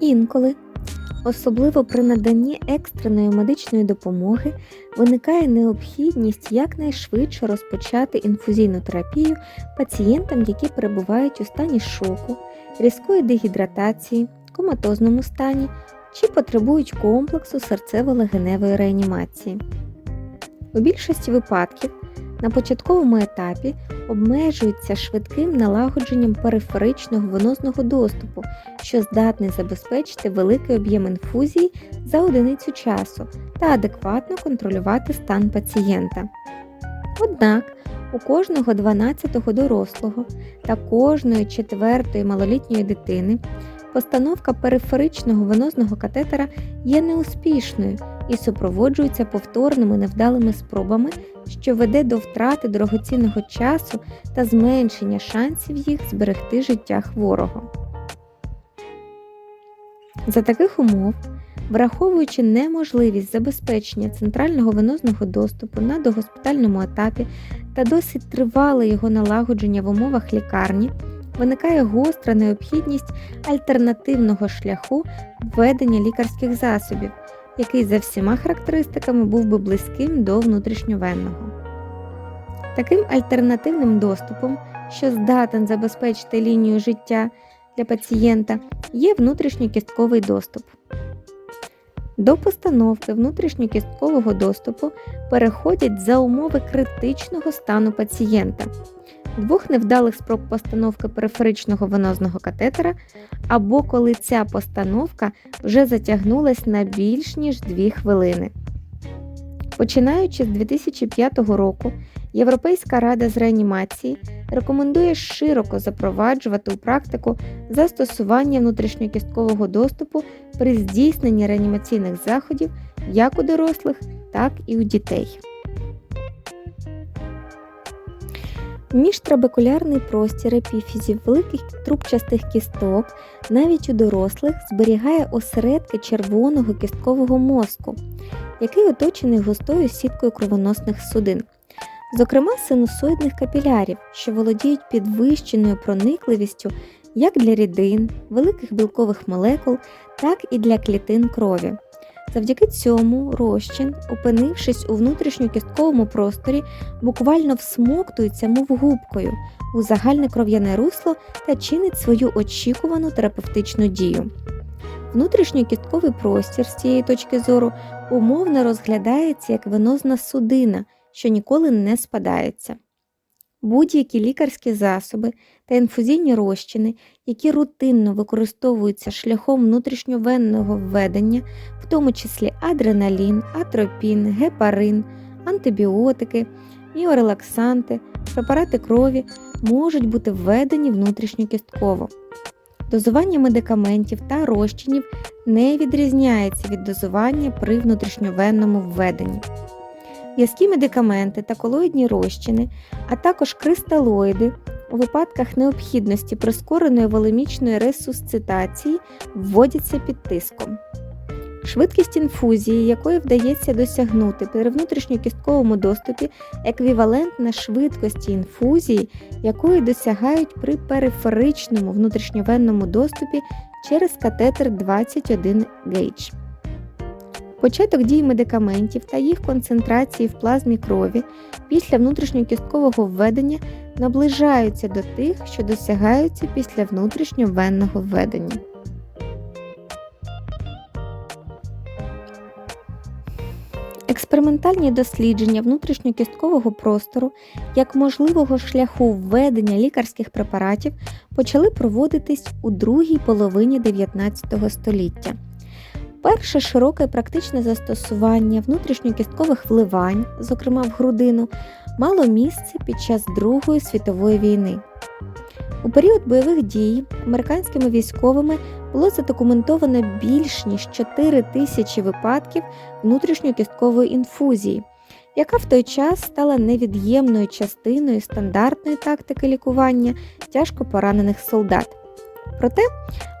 Інколи, особливо при наданні екстреної медичної допомоги, виникає необхідність якнайшвидше розпочати інфузійну терапію пацієнтам, які перебувають у стані шоку, різкої дегідратації, коматозному стані чи потребують комплексу серцево-легеневої реанімації. У більшості випадків на початковому етапі обмежується швидким налагодженням периферичного венозного доступу, що здатний забезпечити великий об'єм інфузії за одиницю часу та адекватно контролювати стан пацієнта. Однак у кожного 12-го дорослого та кожної 4-ї малолітньої дитини постановка периферичного венозного катетера є неуспішною і супроводжується повторними невдалими спробами, що веде до втрати дорогоцінного часу та зменшення шансів їх зберегти життя хворого. За таких умов, враховуючи неможливість забезпечення центрального венозного доступу на догоспітальному етапі та досить тривале його налагодження в умовах лікарні, виникає гостра необхідність альтернативного шляху введення лікарських засобів, який за всіма характеристиками був би близьким до внутрішньовенного. Таким альтернативним доступом, що здатен забезпечити лінію життя для пацієнта, є внутрішньокістковий доступ. До постановки внутрішньокісткового доступу переходять за умови критичного стану пацієнта, двох невдалих спроб постановки периферичного венозного катетера, або коли ця постановка вже затягнулась на більш ніж 2 хвилини. Починаючи з 2005 року, Європейська рада з реанімації рекомендує широко запроваджувати у практику застосування внутрішньокісткового доступу при здійсненні реанімаційних заходів як у дорослих, так і у дітей. Міжтрабекулярний простір епіфізів великих трубчастих кісток навіть у дорослих зберігає осередки червоного кісткового мозку, який оточений густою сіткою кровоносних судин, зокрема синусоїдних капілярів, що володіють підвищеною проникливістю як для рідин, великих білкових молекул, так і для клітин крові. Завдяки цьому розчин, опинившись у внутрішньокістковому просторі, буквально всмоктується, мов губкою, у загальне кров'яне русло та чинить свою очікувану терапевтичну дію. Внутрішньокістковий простір з цієї точки зору умовно розглядається як венозна судина, що ніколи не спадається. Будь-які лікарські засоби та інфузійні розчини, які рутинно використовуються шляхом внутрішньовенного введення, в тому числі адреналін, атропін, гепарин, антибіотики, міорелаксанти, препарати крові, можуть бути введені внутрішньокістково. Дозування медикаментів та розчинів не відрізняється від дозування при внутрішньовенному введенні. В'язкі медикаменти та колоїдні розчини, а також кристалоїди у випадках необхідності прискореної волемічної ресусцитації вводяться під тиском. Швидкість інфузії, якої вдається досягнути при внутрішньокістковому доступі, еквівалентна швидкості інфузії, якої досягають при периферичному внутрішньовенному доступі через катетер 21 гейдж. Початок дії медикаментів та їх концентрації в плазмі крові після внутрішньокісткового введення наближаються до тих, що досягаються після внутрішньовенного введення. Експериментальні дослідження внутрішньокісткового простору як можливого шляху введення лікарських препаратів почали проводитись у другій половині 19 століття. Перше широке практичне застосування внутрішньокісткових вливань, зокрема в грудину, мало місце під час Другої світової війни. У період бойових дій американськими військовими було задокументовано більш ніж 4 тисячі випадків внутрішньокісткової інфузії, яка в той час стала невід'ємною частиною стандартної тактики лікування тяжко поранених солдат. Проте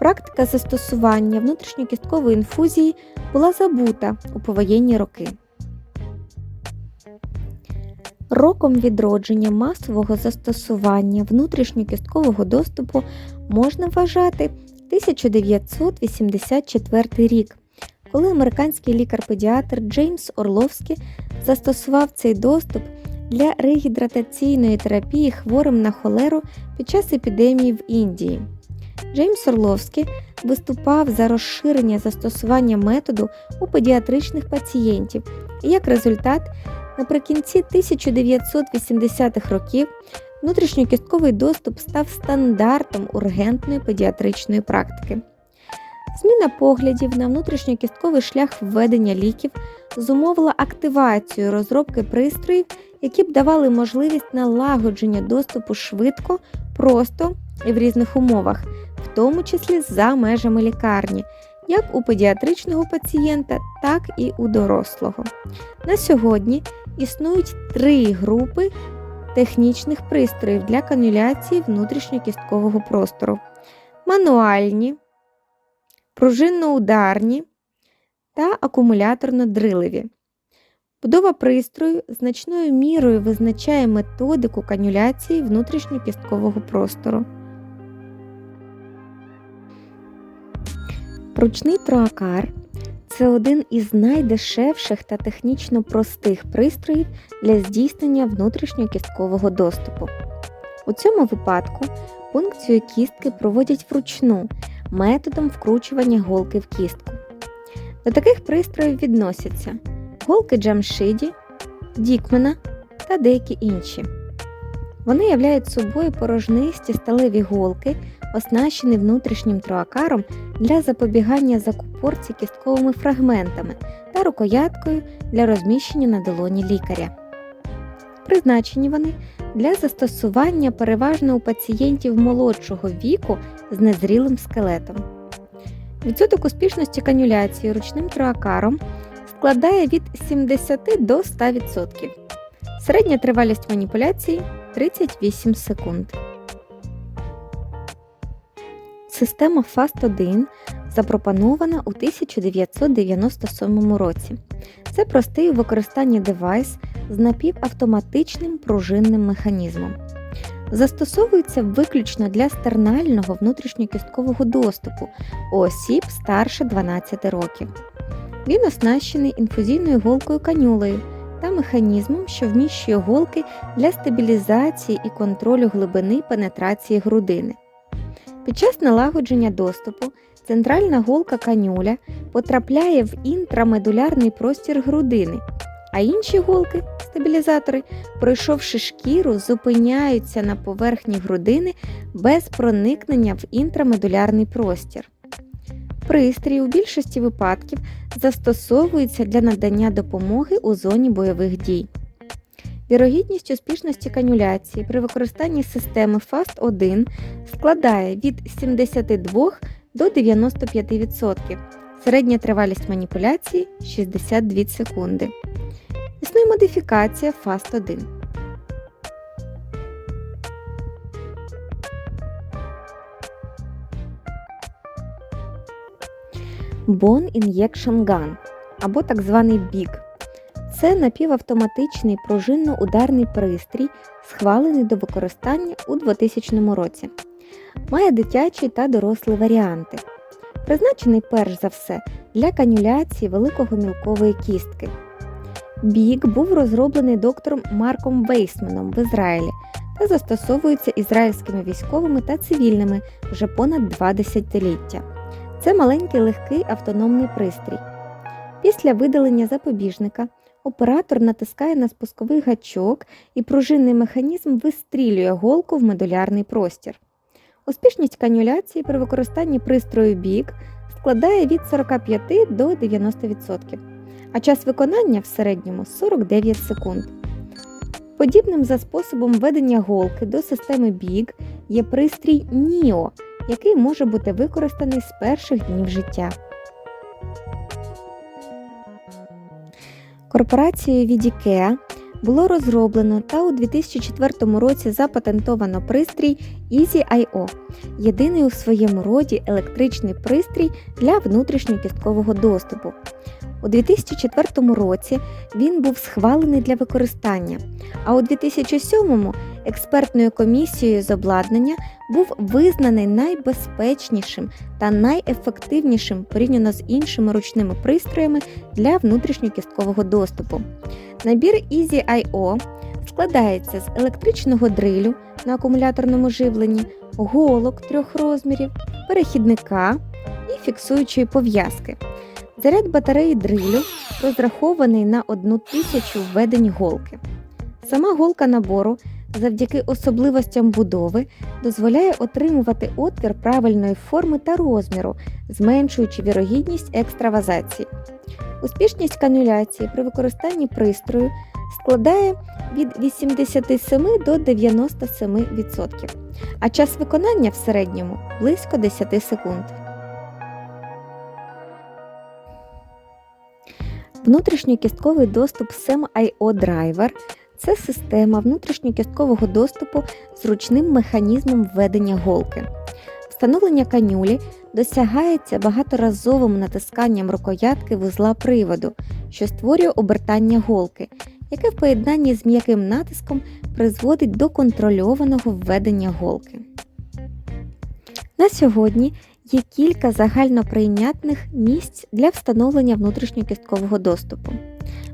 практика застосування внутрішньокісткової інфузії була забута у повоєнні роки. Роком відродження масового застосування внутрішньокісткового доступу можна вважати 1984 рік, коли американський лікар-педіатр Джеймс Орловський застосував цей доступ для регідратаційної терапії хворим на холеру під час епідемії в Індії. Джеймс Орловський виступав за розширення застосування методу у педіатричних пацієнтів, і як результат, наприкінці 1980-х років внутрішньокістковий доступ став стандартом ургентної педіатричної практики. Зміна поглядів на внутрішньокістковий шлях введення ліків зумовила активацію розробки пристроїв, які б давали можливість налагодження доступу швидко, просто і в різних умовах, тому числі за межами лікарні, як у педіатричного пацієнта, так і у дорослого. На сьогодні існують три групи технічних пристроїв для канюляції внутрішньокісткового простору: мануальні, пружинно-ударні та акумуляторно-дриливі. Будова пристрою значною мірою визначає методику канюляції внутрішньокісткового простору. Ручний троакар це один із найдешевших та технічно простих пристроїв для здійснення внутрішньокісткового доступу. У цьому випадку пункцію кістки проводять вручну методом вкручування голки в кістку. До таких пристроїв відносяться голки Джамшиді, Дікмена та деякі інші. Вони являють собою порожнисті сталеві голки, оснащені внутрішнім троакаром для запобігання закупорці кістковими фрагментами та рукояткою для розміщення на долоні лікаря. Призначені вони для застосування переважно у пацієнтів молодшого віку з незрілим скелетом. Відсоток успішності канюляції ручним троакаром складає від 70 до 100%. Середня тривалість маніпуляції 38 секунд. Система FAST1 запропонована у 1997 році. Це простий у використанні девайс з напівавтоматичним пружинним механізмом. Застосовується виключно для стернального внутрішньокісткового доступу у осіб старше 12 років. Він оснащений інфузійною голкою канюлею та механізмом, що вміщує голки для стабілізації і контролю глибини пенетрації грудини. Під час налагодження доступу центральна голка канюля потрапляє в інтрамедулярний простір грудини, а інші голки стабілізатори, пройшовши шкіру, зупиняються на поверхні грудини без проникнення в інтрамедулярний простір. Пристрій у більшості випадків застосовується для надання допомоги у зоні бойових дій. Вірогідність успішності канюляції при використанні системи FAST1 складає від 72 до 95%, середня тривалість маніпуляції 62 секунди. Існує модифікація FAST1. Bone Injection Gun або так званий BIG. Це напівавтоматичний пружинно-ударний пристрій, схвалений до використання у 2000 році. Має дитячі та дорослі варіанти. Призначений перш за все для канюляції великого мілкової кістки. Бік був розроблений доктором Марком Вейсменом в Ізраїлі та застосовується ізраїльськими військовими та цивільними вже понад два десятиліття. Це маленький легкий автономний пристрій. Після видалення запобіжника оператор натискає на спусковий гачок і пружинний механізм вистрілює голку в медулярний простір. Успішність канюляції при використанні пристрою бік складає від 45 до 90%, а час виконання в середньому 49 секунд. Подібним за способом введення голки до системи бік є пристрій NIO, який може бути використаний з перших днів життя. Корпорацією від IKEA було розроблено та у 2004 році запатентовано пристрій EasyIO – єдиний у своєму роді електричний пристрій для внутрішньокісткового доступу. У 2004 році він був схвалений для використання, а у 2007 му експертною комісією з обладнання був визнаний найбезпечнішим та найефективнішим порівняно з іншими ручними пристроями для внутрішньокісткового доступу. Набір Easy.io складається з електричного дрилю на акумуляторному живленні, голок трьох розмірів, перехідника і фіксуючої пов'язки. Заряд батареї дрилю розрахований на 1000 введень голки. Сама голка набору завдяки особливостям будови дозволяє отримувати отвір правильної форми та розміру, зменшуючи вірогідність екстравазації. Успішність канюляції при використанні пристрою складає від 87 до 97%, а час виконання в середньому близько 10 секунд. Внутрішньокістковий доступ SEM-IO Driver – це система внутрішньокісткового доступу з ручним механізмом введення голки. Встановлення канюлі досягається багаторазовим натисканням рукоятки вузла приводу, що створює обертання голки, яке в поєднанні з м'яким натиском призводить до контрольованого введення голки. На сьогодні є кілька загальноприйнятних місць для встановлення внутрішньокісткового доступу.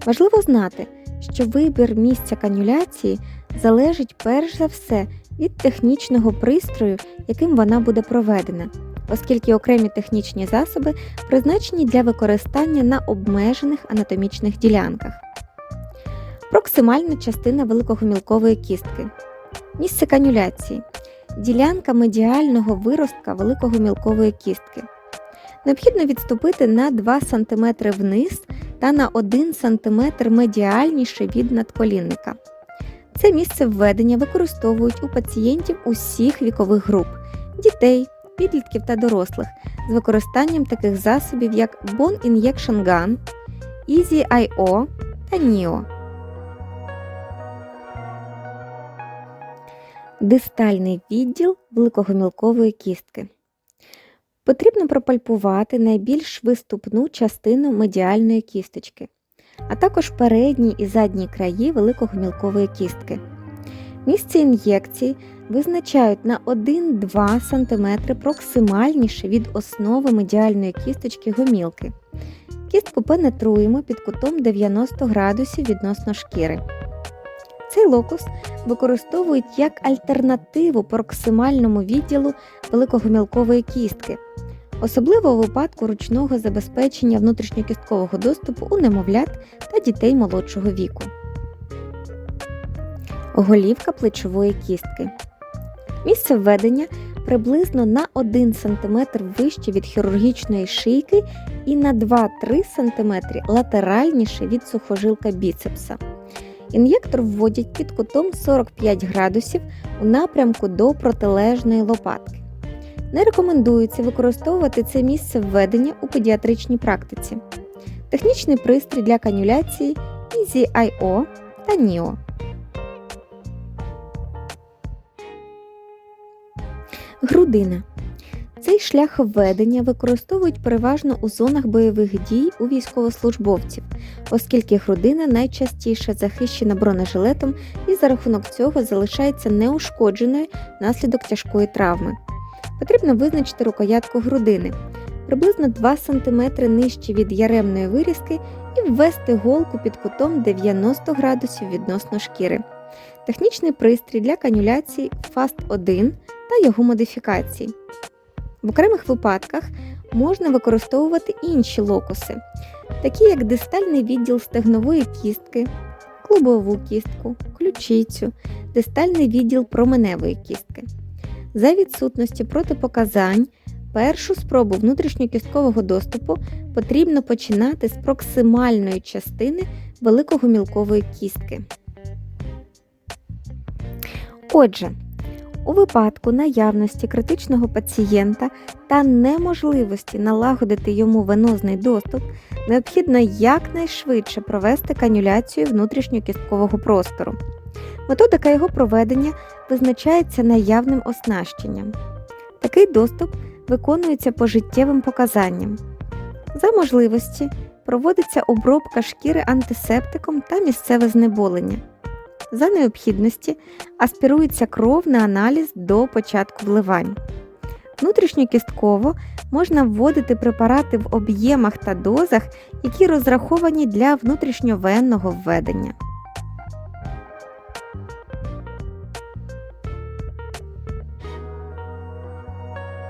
Важливо знати, що вибір місця канюляції залежить перш за все від технічного пристрою, яким вона буде проведена, оскільки окремі технічні засоби призначені для використання на обмежених анатомічних ділянках. Проксимальна частина великогомілкової кістки. Місце канюляції. Ділянка медіального виростка великогомілкової кістки. Необхідно відступити на 2 см вниз та на 1 см медіальніше від надколінника. Це місце введення використовують у пацієнтів усіх вікових груп дітей, підлітків та дорослих з використанням таких засобів, як Bone Injection Gun, Easy.io та NIO. Дистальний відділ великогомілкової кістки. Потрібно пропальпувати найбільш виступну частину медіальної кісточки, а також передні і задні краї великогомілкової кістки. Місце ін'єкції визначають на 1-2 см проксимальніше від основи медіальної кісточки гомілки. Кістку пенетруємо під кутом 90 градусів відносно шкіри. Цей локус використовують як альтернативу проксимальному відділу великогомілкової кістки, особливо у випадку ручного забезпечення внутрішньокісткового доступу у немовлят та дітей молодшого віку. Голівка плечової кістки. Місце введення приблизно на 1 см вище від хірургічної шийки і на 2-3 см латеральніше від сухожилка біцепса. Ін'єктор вводять під кутом 45 градусів у напрямку до протилежної лопатки. Не рекомендується використовувати це місце введення у педіатричній практиці. Технічний пристрій для канюляції Easy.io та NIO. Грудина. Цей шлях введення використовують переважно у зонах бойових дій у військовослужбовців, оскільки грудина найчастіше захищена бронежилетом і за рахунок цього залишається неушкодженою внаслідок тяжкої травми. Потрібно визначити рукоятку грудини приблизно 2 см нижче від яремної вирізки і ввести голку під кутом 90 градусів відносно шкіри. Технічний пристрій для канюляції FAST 1 та його модифікації. В окремих випадках можна використовувати інші локуси, такі як дистальний відділ стегнової кістки, клубову кістку, ключицю, дистальний відділ променевої кістки. За відсутності протипоказань, першу спробу внутрішньокісткового доступу потрібно починати з проксимальної частини великогомілкової кістки. Отже, у випадку наявності критичного пацієнта та неможливості налагодити йому венозний доступ, необхідно якнайшвидше провести канюляцію внутрішньокісткового простору. Методика його проведення визначається наявним оснащенням. Такий доступ виконується по життєвим показанням. За можливості проводиться обробка шкіри антисептиком та місцеве знеболення. За необхідності аспірується кров на аналіз до початку вливань. Внутрішньокістково можна вводити препарати в об'ємах та дозах, які розраховані для внутрішньовенного введення.